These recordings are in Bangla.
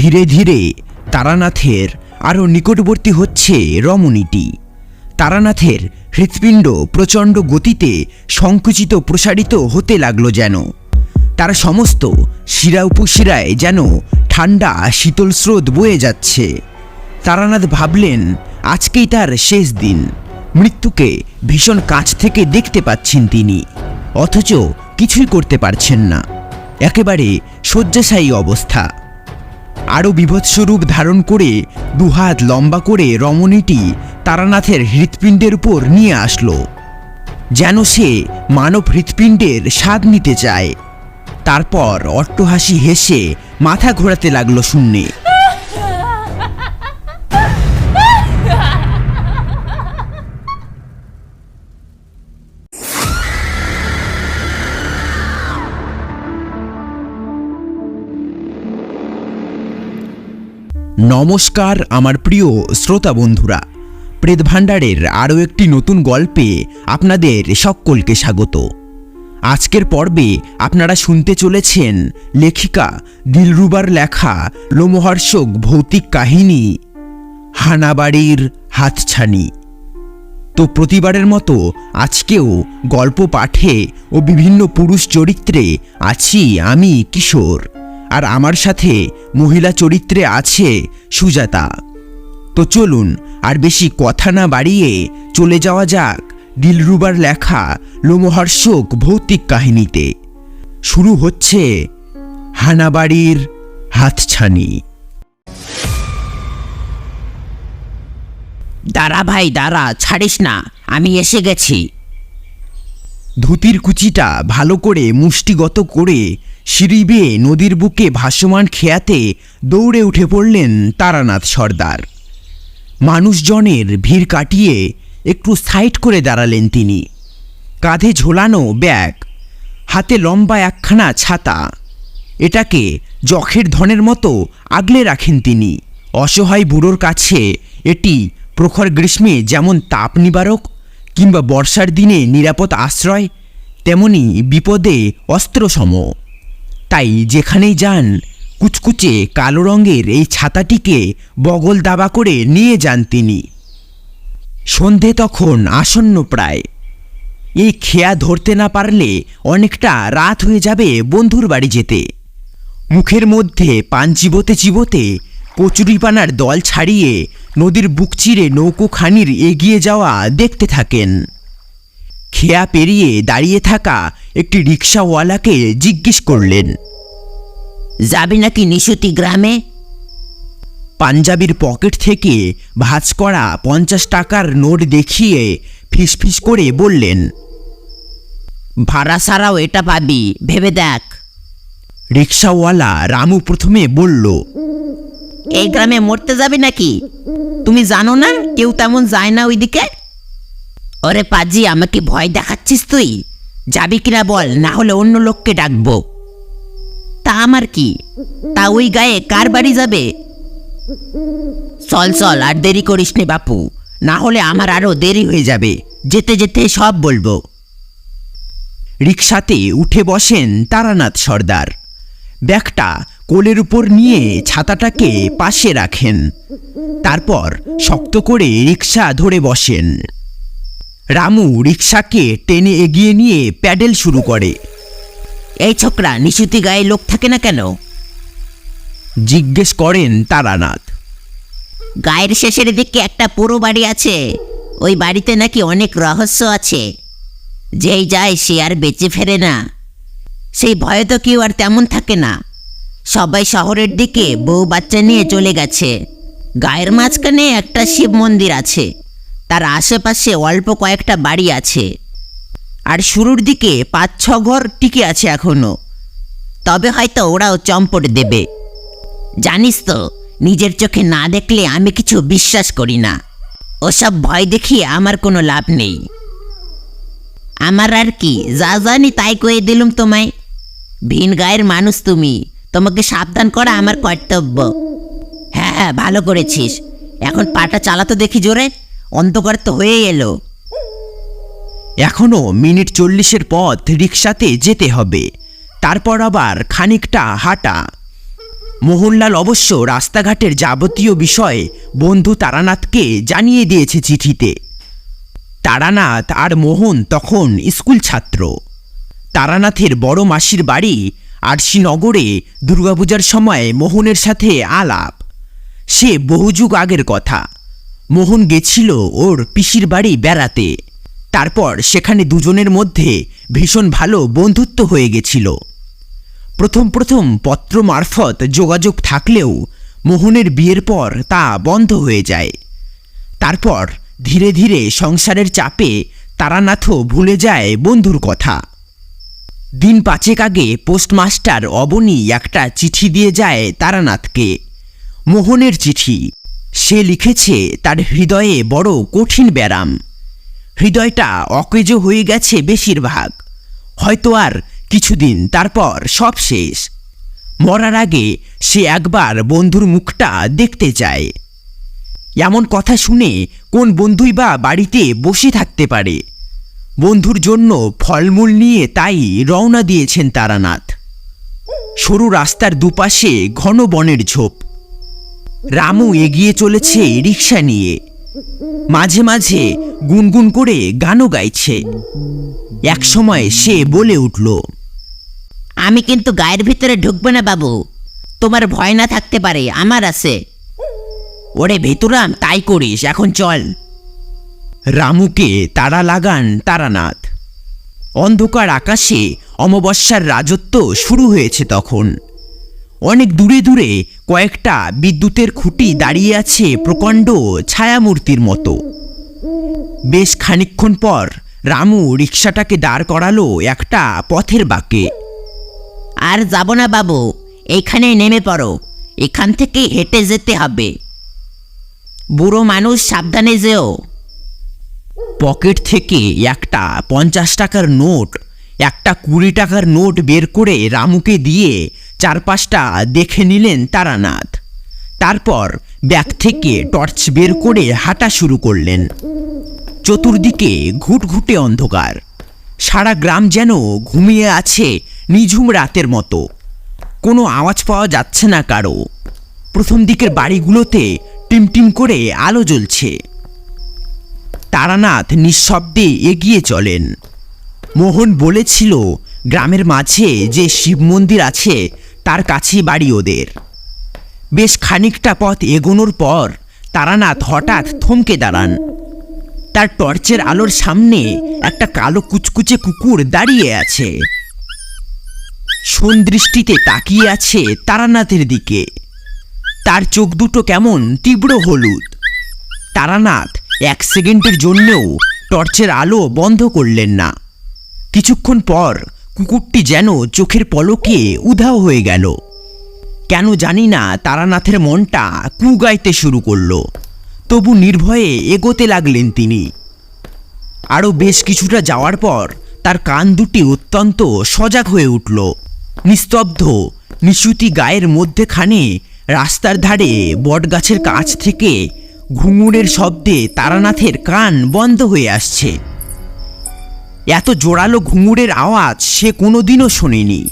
ধীরে ধীরে তারানাথের আরও নিকটবর্তী হচ্ছে রমণীটি। তারানাথের হৃৎপিণ্ড প্রচণ্ড গতিতে সংকুচিত প্রসারিত হতে লাগল যেন। তার সমস্ত শিরা উপশিরায় যেন ঠান্ডা শীতল স্রোত বয়ে যাচ্ছে। তারানাথ ভাবলেন, আজকেই তার শেষ দিন। মৃত্যুকে ভীষণ কাছ থেকে দেখতে পাচ্ছেন তিনি। অথচ কিছুই করতে পারছেন না। একেবারে শয্যাশায়ী অবস্থা। আরও বিভৎসরূপ ধারণ করে দুহাত লম্বা করে রমণীটি তারানাথের হৃৎপিণ্ডের উপর নিয়ে আসলো, যেন সে মানব হৃৎপিণ্ডের স্বাদ নিতে চায়। তারপর অট্টহাসি হেসে মাথা ঘোরাতে লাগল শূন্যে। নমস্কার, আমার প্রিয় শ্রোতা বন্ধুরা। প্রেত ভাণ্ডারের আরও একটি নতুন গল্পে আপনাদের সকলকে স্বাগত। আজকের পর্বে আপনারা শুনতে চলেছেন লেখিকা, দিলরুবার লেখা লোমহর্ষক ভৌতিক কাহিনী, হানাবাড়ির হাতছানি। তো প্রতিবারের মতো আজকেও গল্প পাঠে ও বিভিন্ন পুরুষ চরিত্রে আছি আমি কিশোর। আর আমার সাথে মহিলা চরিত্রে আছে সুজাতা। তো চলুন আর বেশি কথা না বাড়িয়ে চলে যাওয়া যাক দিলরুবার লেখা লোমহর্ষক ভৌতিক কাহিনীতে। শুরু হচ্ছে হানাবাড়ির হাতছানি। দাঁড়া ভাই দাঁড়া ছাড়িস না আমি এসে গেছি। ধুতির কুচিটা ভালো করে মুষ্টিগত করে সিঁড়ি বেয়ে নদীর বুকে ভাসমান খেয়াতে দৌড়ে উঠে পড়লেন তারানাথ সর্দার। মানুষজনের ভিড় কাটিয়ে একটু সাইড করে দাঁড়ালেন তিনি। কাঁধে ঝোলানো ব্যাগ, হাতে লম্বা একখানা ছাতা। এটাকে যখের ধনের মতো আগলে রাখেন তিনি। অসহায় বুড়োর কাছে এটি প্রখর গ্রীষ্মে যেমন তাপ নিবারক কিংবা বর্ষার দিনে নিরাপদ আশ্রয়, তেমনি বিপদে অস্ত্রসম। তাই যেখানেই যান, কুচকুচে কালো রঙের এই ছাতাটিকে বগল দাবা করে নিয়ে যান তিনি। সন্ধে তখন আসন্ন প্রায়। এই খেয়া ধরতে না পারলে অনেকটা রাত হয়ে যাবে বন্ধুর বাড়ি যেতে। মুখের মধ্যে পান চিবোতে চিবোতে কচুরিপানার দল ছাড়িয়ে নদীর বুক চিরে নৌকোখানির এগিয়ে যাওয়া দেখতে থাকেন। খেয়া পেরিয়ে দাঁড়িয়ে থাকা একটি রিক্সাওয়ালাকে জিজ্ঞেস করলেন যাবি নাকি নিশুতি গ্রামে? পাঞ্জাবির পকেট থেকে ভাঁজ করা পঞ্চাশ টাকার নোট দেখিয়ে ফিসফিস করে বললেন ভাড়া ছাড়াও এটা পাবি ভেবে দেখ। রিক্সাওয়ালা রামু প্রথমে বলল এই গ্রামে মরতে যাবে নাকি? তুমি জানো না কেউ তেমন যায় না ওইদিকে? ওরে পাজি, আমাকে ভয় দেখাচ্ছিস তুই? যাবি কিনা বল, না হলে অন্য লোককে ডাকবো। তা আমার কি? তা ওই গায়ে কার বাড়ি যাবে? চল চল, আর দেরি করিস নে বাপু, না হলে আমার আরও দেরি হয়ে যাবে। যেতে যেতে সব বলব। রিক্সাতে উঠে বসেন তারানাথ সর্দার। ব্যাগটা কোলের উপর নিয়ে ছাতাটাকে পাশে রাখেন। তারপর শক্ত করে রিক্সা ধরে বসেন। রামু রিক্সাকে টেনে এগিয়ে নিয়ে প্যাডেল শুরু করে। এই ছোকরা নিশুতি গায়ে লোক থাকে না কেন? জিজ্ঞেস করেন তারানাথ। গায়ের শেষের দিকে একটা পুরো বাড়ি আছে। ওই বাড়িতে নাকি অনেক রহস্য আছে। যেই যায় সে আর বেঁচে ফেরে না। সেই ভয়ে তো কেউ আর তেমন থাকে না। সবাই শহরের দিকে বউ বাচ্চা নিয়ে চলে গেছে। গায়ের মাঝখানে একটা শিব মন্দির আছে। তার আশেপাশে অল্প কয়েকটা বাড়ি আছে। আর শুরুর দিকে পাঁচ, ছ ঘর টিকে আছে এখনও। তবে হয়তো ওরাও চম্পট দেবে। জানিস তো, নিজের চোখে না দেখলে আমি কিছু বিশ্বাস করি না। ওসব ভয় দেখিয়ে আমার কোনো লাভ নেই। আমার আর কি, যা জানি তাই কয়ে দিলুম তোমায়। ভিন গায়ের মানুষ তুমি, তোমাকে সাবধান করা আমার কর্তব্য। হ্যাঁ হ্যাঁ ভালো করেছিস। এখন পাটা চালাতো দেখি জোরে। অন্ধকার তো হয়ে এলো। এখনও মিনিট চল্লিশের পথ রিক্সাতে যেতে হবে। তারপর আবার খানিকটা হাঁটা। মোহনলাল অবশ্য রাস্তাঘাটের যাবতীয় বিষয় বন্ধু তারানাথকে জানিয়ে দিয়েছে চিঠিতে। তারানাথ আর মোহন তখন স্কুল ছাত্র। তারানাথের বড় মাসির বাড়ি আরশিনগরে দুর্গাপূজার সময় মোহনের সাথে আলাপ। সে বহুযুগ আগের কথা। মোহন গেছিল ওর পিসির বাড়ি বেড়াতে। তারপর সেখানে দুজনের মধ্যে ভীষণ ভালো বন্ধুত্ব হয়ে গেছিল। প্রথম প্রথম পত্র মারফত যোগাযোগ থাকলেও মোহনের বিয়ের পর তা বন্ধ হয়ে যায়। তারপর ধীরে ধীরে সংসারের চাপে তারানাথও ভুলে যায় বন্ধুর কথা। দিন পাঁচেক আগে পোস্টমাস্টার অবনী একটা চিঠি দিয়ে যায় তারানাথকে। মোহনের চিঠি। সে লিখেছে, তার হৃদয়ে বড় কঠিন ব্যারাম। হৃদয়টা অকেজ হয়ে গেছে বেশিরভাগ। হয়তো আর কিছুদিন তারপর সব শেষ। মরার আগে সে একবার বন্ধুর মুখটা দেখতে চায়। এমন কথা শুনে কোন বন্ধুই বা বাড়িতে বসে থাকতে পারে। বন্ধুর জন্য ফলমূল নিয়ে তাই রওনা দিয়েছেন তারানাথ। সরু রাস্তার দুপাশে ঘন বনের ঝোপ। রামু এগিয়ে চলেছে রিক্সা নিয়ে। মাঝে মাঝে গুনগুন করে গানও গাইছে। একসময় সে বলে উঠল আমি কিন্তু গায়ের ভিতরে ঢুকবো না বাবু। তোমার ভয় না থাকতে পারে আমার আছে। ওরে ভেতুরাম তাই করিস এখন চল। রামুকে তারা লাগান তারানাথ। অন্ধকার আকাশে অমাবস্যার রাজত্ব শুরু হয়েছে তখন। অনেক দূরে দূরে কয়েকটা বিদ্যুতের খুঁটি দাঁড়িয়ে আছে প্রকাণ্ড ছায়ামূর্তির মতো। বেশ খানিকক্ষণ পর রামু রিক্সাটাকে দাঁড় করালো একটা পথের বাঁকে। আর যাব না বাবু এইখানেই নেমে পড়ো এখান থেকে হেঁটে যেতে হবে। বুড়ো মানুষ সাবধানে যেও। পকেট থেকে একটা পঞ্চাশ টাকার নোট একটা কুড়ি টাকার নোট বের করে রামুকে দিয়ে চারপাশটা দেখে নিলেন তারানাথ। তারপর ব্যাগ থেকে টর্চ বের করে হাঁটা শুরু করলেন। চতুর্দিকে ঘুটঘুটে অন্ধকার। সারা গ্রাম যেন ঘুমিয়ে আছে নিঝুম রাতের মতো। কোনো আওয়াজ পাওয়া যাচ্ছে না কারও। প্রথম দিকের বাড়িগুলোতে টিমটিম করে আলো জ্বলছে। তারানাথ নিঃশব্দে এগিয়ে চলেন। মোহন বলেছিল, গ্রামের মাঝে যে শিব মন্দির আছে তার কাছেই বাড়ি ওদের। বেশ খানিকটা পথ এগোনোর পর তারানাথ হঠাৎ থমকে দাঁড়ান। তার টর্চের আলোর সামনে একটা কালো কুচকুচে কুকুর দাঁড়িয়ে আছে। সন্দৃষ্টিতে তাকিয়ে আছে তারানাথের দিকে। তার চোখ দুটো কেমন তীব্র হলুদ। তারানাথ এক সেকেন্ডের জন্যও টর্চের আলো বন্ধ করলেন না। কিছুক্ষণ পর কুকুরটি যেন চোখের পলকে উধাও হয়ে গেল। কেন জানি না তারানাথের মনটা কুগাইতে শুরু করল। তবু নির্ভয়ে এগোতে লাগলেন তিনি। আরও বেশ কিছুটা যাওয়ার পর তার কান দুটি অত্যন্ত সজাগ হয়ে উঠল। নিস্তব্ধ, নিশুতি গায়ের মধ্যেখানে রাস্তার ধারে বটগাছের কাছ থেকে ঘুঙুরের শব্দে তারানাথের কান বন্ধ হয়ে আসছে। এত জোরালো ঘুঙুরের আওয়াজ সে কোনোদিনও শোনেনি।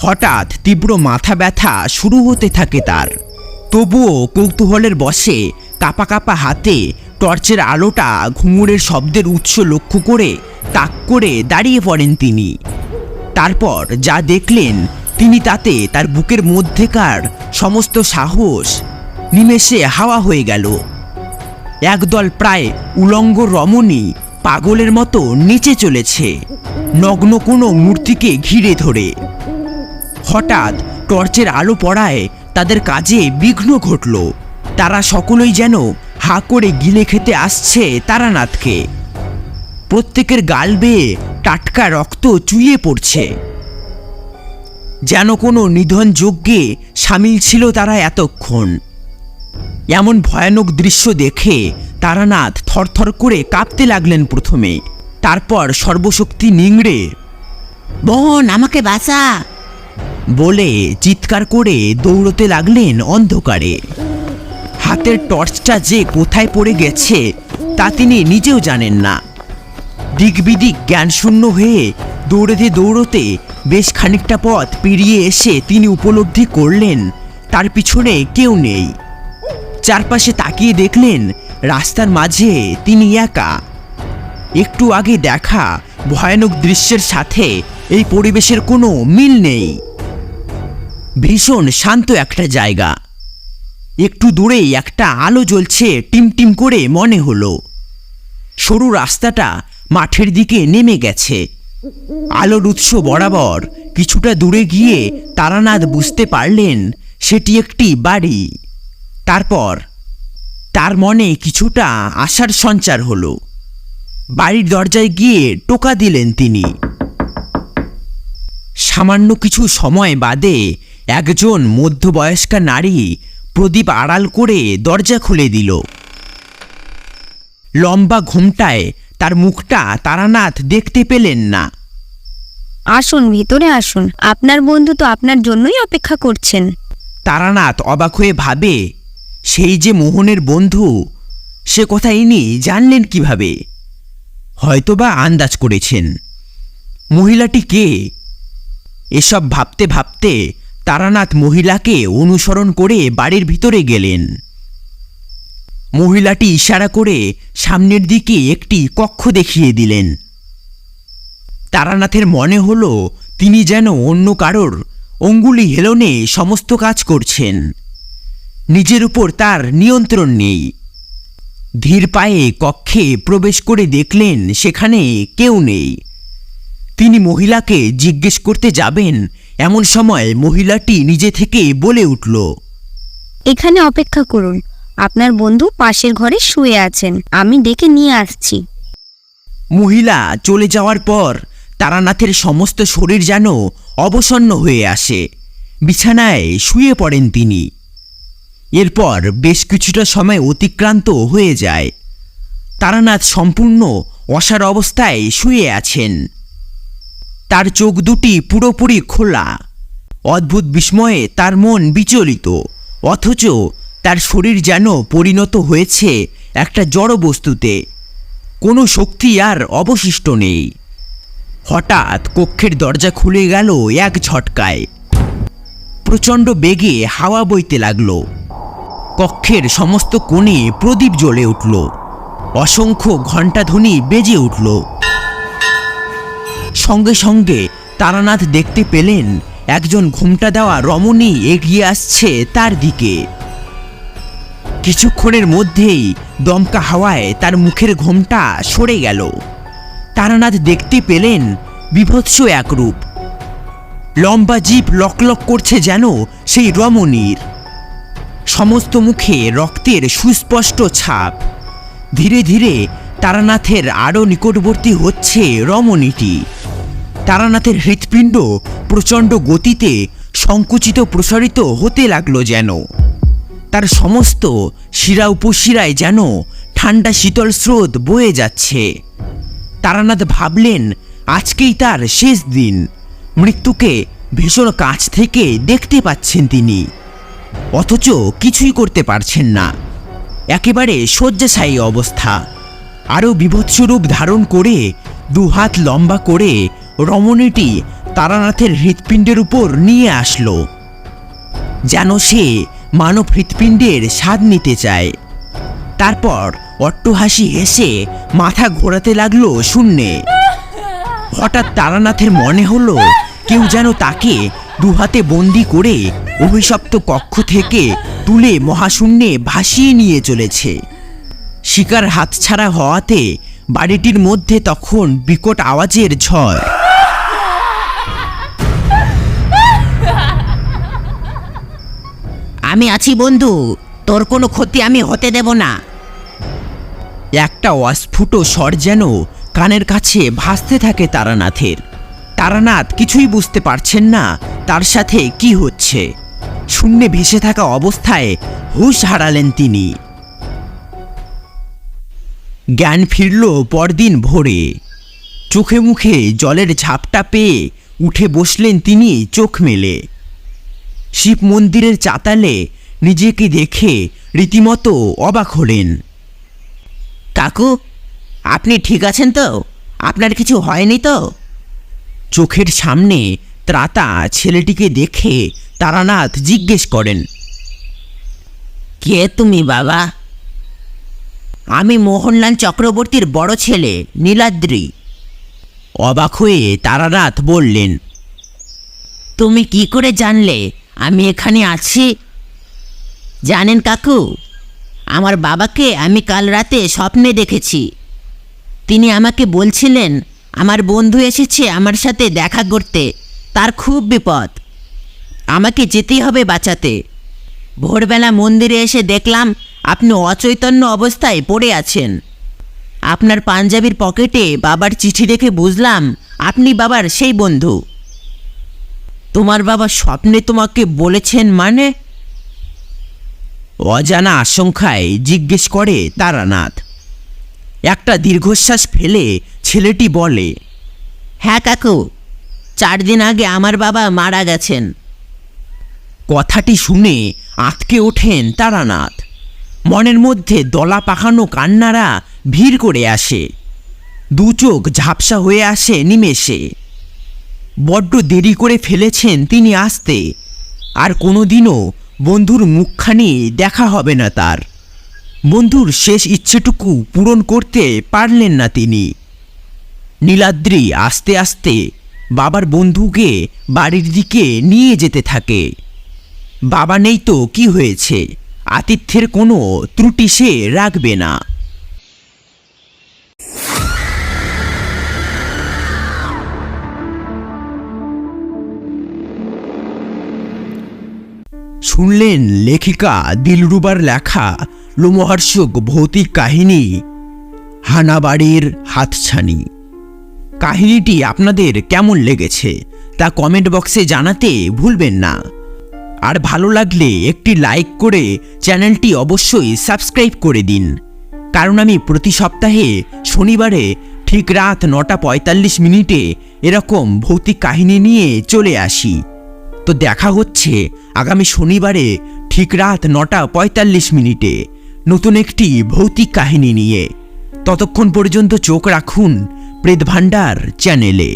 হঠাৎ তীব্র মাথা ব্যথা শুরু হতে থাকে তার। তবুও কৌতূহলের বসে কাপা কাপা হাতে টর্চের আলোটা ঘুঙুরের শব্দের উৎস লক্ষ্য করে তাক করে দাঁড়িয়ে পড়েন তিনি। তারপর যা দেখলেন, তিনি তাতে তার বুকের মধ্যেকার সমস্ত সাহস নিমেষে হাওয়া হয়ে গেল। একদল প্রায় উলঙ্গ রমণী পাগলের মতো নিচে চলেছে। নগ্ন কোনো মূর্তিকে ঘিরে ধরে। হঠাৎ টর্চের আলো পড়ায় তাদের কাজে বিঘ্ন ঘটল। তারা সকলেই যেন হা করে গিলে খেতে আসছে তারানাথকে। প্রত্যেকের গাল বেয়ে টাটকা রক্ত চুইয়ে পড়ছে। যেন কোনো নিধন যজ্ঞে সামিল ছিল তারা এতক্ষণ। এমন ভয়ানক দৃশ্য দেখে তারানাথ থরথর করে কাঁপতে লাগলেন প্রথমে। তারপর সর্বশক্তি নিংড়ে, বোন, আমাকে বাঁচা! বলে চিৎকার করে দৌড়তে লাগলেন অন্ধকারে। হাতের টর্চটা যে কোথায় পড়ে গেছে তা তিনি নিজেও জানেন না। দিকবিদিক জ্ঞানশূন্য হয়ে দৌড়তে দৌড়তে বেশ খানিকটা পথ পেরিয়ে এসে তিনি উপলব্ধি করলেন, তার পিছনে কেউ নেই। চারপাশে তাকিয়ে দেখলেন, রাস্তার মাঝে তিনি একা। একটু আগে দেখা ভয়ানক দৃশ্যের সাথে এই পরিবেশের কোনো মিল নেই। ভীষণ শান্ত একটা জায়গা। একটু দূরেই একটা আলো জ্বলছে টিমটিম করে মনে হলো। সরু রাস্তাটা মাঠের দিকে নেমে গেছে। আলোর উৎস বরাবর কিছুটা দূরে গিয়ে তারানাথ বুঝতে পারলেন সেটি একটি বাড়ি। তারপর তার মনে কিছুটা আশার সঞ্চার হলো। বাড়ির দরজায় গিয়ে টোকা দিলেন তিনি। সামান্য কিছু সময় বাদে একজন মধ্যবয়স্কা নারী প্রদীপ আড়াল করে দরজা খুলে দিল। লম্বা ঘুমটায় তার মুখটা তারানাথ দেখতে পেলেন না। আসুন ভিতরে আসুন। আপনার বন্ধু তো আপনার জন্যই অপেক্ষা করছেন। তারানাথ অবাক হয়ে ভাবে সেই যে মোহনের বন্ধু, সে কথা ইনি জানলেন কীভাবে? হয়তোবা আন্দাজ করেছেন। মহিলাটি কে? এসব ভাবতে ভাবতে তারানাথ মহিলাকে অনুসরণ করে বাড়ির ভিতরে গেলেন। মহিলাটি ইশারা করে সামনের দিকে একটি কক্ষ দেখিয়ে দিলেন। তারানাথের মনে হলো, তিনি যেন অন্য কারোর অঙ্গুলি হেলনে সমস্ত কাজ করছেন। নিজের উপর তার নিয়ন্ত্রণ নেই। ধীর পায়ে কক্ষে প্রবেশ করে দেখলেন সেখানে কেউ নেই। তিনি মহিলাকে জিজ্ঞেস করতে যাবেন এমন সময় মহিলাটি নিজে থেকে বলে উঠল এখানে অপেক্ষা করুন আপনার বন্ধু পাশের ঘরে শুয়ে আছেন আমি ডেকে নিয়ে আসছি। মহিলা চলে যাওয়ার পর তারানাথের সমস্ত শরীর যেন অবসন্ন হয়ে আসে। বিছানায় শুয়ে পড়েন তিনি। এরপর বেশ কিছুটা সময় অতিক্রান্ত হয়ে যায়। তারানাথ সম্পূর্ণ অসার অবস্থায় শুয়ে আছেন। তার চোখ দুটি পুরোপুরি খোলা। অদ্ভুত বিস্ময়ে তার মন বিচলিত, অথচ তার শরীর যেন পরিণত হয়েছে একটা জড় বস্তুতে। কোনো শক্তি আর অবশিষ্ট নেই। হঠাৎ কক্ষের দরজা খুলে গেল এক ঝটকায়। প্রচণ্ড বেগে হাওয়া বইতে লাগল। কক্ষের সমস্ত কোণে প্রদীপ জ্বলে উঠল। অসংখ্য ঘণ্টাধ্বনি বেজে উঠল। সঙ্গে সঙ্গে তারানাথ দেখতে পেলেন, একজন ঘুমটা দেওয়া রমণী এগিয়ে আসছে তার দিকে। কিছুক্ষণের মধ্যেই দমকা হাওয়ায় তার মুখের ঘোমটা সরে গেল। তারানাথ দেখতে পেলেন বিভৎস একরূপ। লম্বা জিপ লকলক করছে যেন সেই রমণীর। সমস্ত মুখে রক্তের সুস্পষ্ট ছাপ। ধীরে ধীরে তারানাথের আরও নিকটবর্তী হচ্ছে রমণীটি। তারানাথের হৃৎপিণ্ড প্রচণ্ড গতিতে সংকুচিত প্রসারিত হতে লাগল যেন। তার সমস্ত শিরা উপশিরায় যেন ঠান্ডা শীতল স্রোত বয়ে যাচ্ছে। তারানাথ ভাবলেন, আজকেই তার শেষ দিন। মৃত্যুকে ভীষণ কাছ থেকে দেখতে পাচ্ছেন তিনি। অথচ কিছুই করতে পারছেন না। একেবারে শয্যাশায়ী অবস্থা। আরও বিভৎস রূপ ধারণ করে দুহাত লম্বা করে রমণীটি তারানাথের হৃৎপিণ্ডের উপর নিয়ে আসলো, যেন সে মানব হৃৎপিণ্ডের স্বাদ নিতে চায়। তারপর অট্টহাসি হেসে মাথা ঘোরাতে লাগল শূন্যে। হঠাৎ তারানাথের মনে হলো কেউ যেন তাকে দুহাতে বন্দি করে অভিশপ্ত কক্ষ থেকে তুলে মহাশূন্যে ভাসিয়ে নিয়ে চলেছে। শিকার হাতছাড়া হওয়াতে বাড়িটির মধ্যে তখন বিকট আওয়াজের ঝড়। আমি আছি বন্ধু তোর কোনো ক্ষতি আমি হতে দেব না। একটা অস্ফুট স্বর যেন কানের কাছে ভাসতে থাকে তারানাথের। তারানাথ কিছুই বুঝতে পারছেন না তার সাথে কি হচ্ছে। শূন্যে ভেসে থাকা অবস্থায় হুঁশ হারালেন তিনি। জ্ঞান ফিরল পরদিন ভোরে। চোখে মুখে জলের ঝাপটা পেয়ে উঠে বসলেন তিনি চোখ মেলে। শিব মন্দিরের চাতালে নিজেকে দেখে রীতিমতো অবাক হলেন। কাকু আপনি ঠিক আছেন তো? আপনার কিছু হয়নি তো? চোখের সামনে ত্রাতা ছেলেটিকে দেখে তারানাথ জিজ্ঞেস করেন, কে তুমি বাবা? আমি মোহনলাল চক্রবর্তীর বড় ছেলে, নীলাদ্রি। অবাক হয়ে তারানাথ বললেন, তুমি কি করে জানলে? আমি এখানে আছি। জানেন কাকু, আমার বাবাকে আমি কাল রাতে স্বপ্নে দেখেছি। তিনি আমাকে বলছিলেন, আমার বন্ধু এসেছে আমার সাথে দেখা করতে, তার খুব বিপদ। আমাকে যেতেই হবে বাঁচাতে। ভোরবেলা মন্দিরে এসে দেখলাম আপনি অচৈতন্য অবস্থায় পড়ে আছেন। আপনার পাঞ্জাবির পকেটে বাবার চিঠি দেখে বুঝলাম আপনি বাবার সেই বন্ধু। তোমার বাবা স্বপ্নে তোমাকে বলেছেন মানে? অজানা আশঙ্কায় জিজ্ঞেস করে তারানাথ। একটা দীর্ঘশ্বাস ফেলে ছেলেটি বলে হ্যাঁ কাকু, চার দিন আগে আমার বাবা মারা গেছেন। কথাটি শুনে আতকে ওঠেন তারানাথ। মনের মধ্যে দলা পাকানো কান্নারা ভিড় করে আসে। দু চোখ ঝাপসা হয়ে আসে নিমেষে। বড্ড দেরি করে ফেলেছেন তিনি আসতে। আর কোনোদিনও বন্ধুর মুখখানি দেখা হবে না তার। বন্ধুর শেষ ইচ্ছেটুকু পূরণ করতে পারলেন না তিনি। নীলাদ্রি আস্তে আস্তে বাবার বন্ধুকে বাড়ির দিকে নিয়ে যেতে থাকে। বাবা নেই তো, কি হয়েছে? আতিথ্যের কোনো ত্রুটি সে রাখবে না। শুনলেন লেখিকা দিলরুবার লেখা লোমহর্ষক ভৌতিক কাহিনী, হানাবাড়ির হাতছানি। কাহিনীটি আপনাদের কেমন লেগেছে তা কমেন্ট বক্সে জানাতে ভুলবেন না। আর ভালো লাগলে একটি লাইক করে চ্যানেলটি অবশ্যই সাবস্ক্রাইব করে দিন। কারণ আমি প্রতি সপ্তাহে শনিবারে ঠিক রাত নটা পঁয়তাল্লিশ মিনিটে এরকম ভৌতিক কাহিনী নিয়ে চলে আসি। তো দেখা হচ্ছে আগামী শনিবারে ঠিক রাত নটা পঁয়তাল্লিশ মিনিটে নতুন একটি ভৌতিক কাহিনী নিয়ে। ততক্ষণ পর্যন্ত চোখ রাখুন প্রেত ভাণ্ডার চ্যানেলে।